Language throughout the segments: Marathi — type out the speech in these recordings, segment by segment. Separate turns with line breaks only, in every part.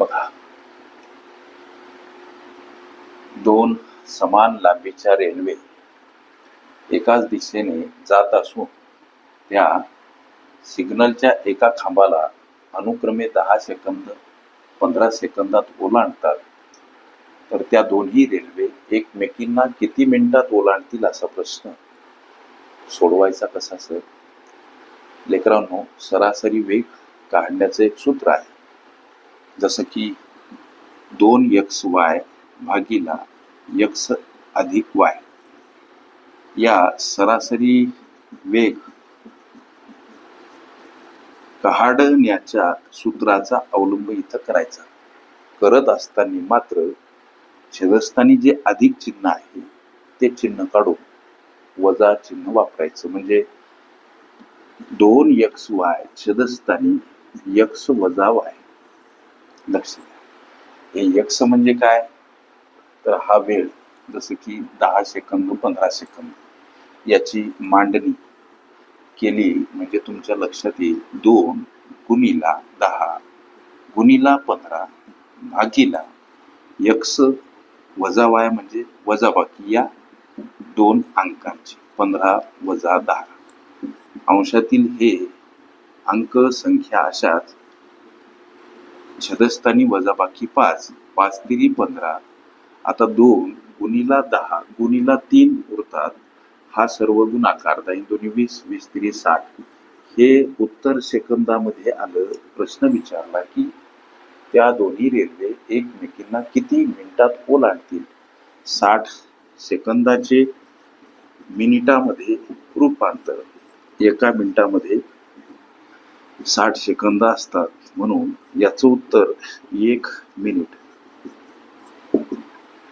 बघा. दोन समान लांबीच्या रेल्वे एकाच दिशेने जात असून त्या सिग्नलच्या एका खांबाला अनुक्रमे दहा सेकंद पंधरा सेकंदात ओलांडतात. तर त्या दोन्ही रेल्वे एकमेकींना किती मिनिटात ओलांडतील असा प्रश्न सोडवायचा कसा सर? लेकरांनो सरासरी वेग काढण्याचं एक सूत्र आहे. जसं की दोन यक्स वाय भागीला यक्स अधिक वाय. या सरासरी वेग कहाडण्याच्या सूत्राचा अवलंब इथं करायचा. करत असताना मात्र छेदस्थानी जे अधिक चिन्ह आहे ते चिन्ह काढून वजा चिन्ह वापरायचं. म्हणजे दोन यक्स वाय छेदस्थानी यक्स वजा वाय लक्ष द्या. हे यक्ष म्हणजे काय? तर हा वेळ जसं की दहा सेकंद पंधरा सेकंद याची मांडणी केली म्हणजे तुमच्या लक्षात येईल. दोन गुणीला दहा गुणीला पंधरा भागीला यक्ष वजावाया म्हणजे वजा बाकी या दोन अंकांची पंधरा वजा दहा. अंशातील हे अंक संख्या अशाच छदस्थानी वजाबाकी पाच पाच तिरी पंधरा. आता दोन गुणीला दहा गुणीला तीन उरतात. हा सर्व गुणाकार दहा दोन्ही वीस वीस तिरी साठ. हे उत्तर सेकंदामध्ये आलं. प्रश्न विचारला की त्या दोन्ही रेल्वे एकमेकींना किती मिनिटात ओलांडतील साठ सेकंदाचे मिनिटामध्ये रूपांतर. एका मिनिटामध्ये साठ सेकंद असतात. म्हणून याचं उत्तर एक मिनिट.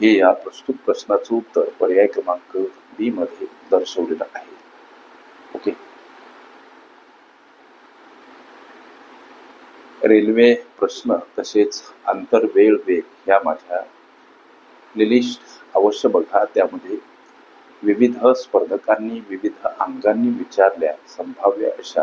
हे या प्रस्तुत प्रश्नाचं उत्तर पर्याय क्रमांक बी मध्ये दर्शवलेलं आहे. ओके. रेल्वे प्रश्न तसेच आंतर वेळ वेग ह्या माझ्या प्लेलिस्ट अवश्य बघा. त्यामध्ये विविध स्पर्धकांनी विविध अंगांनी विचारल्या संभाव्य अशा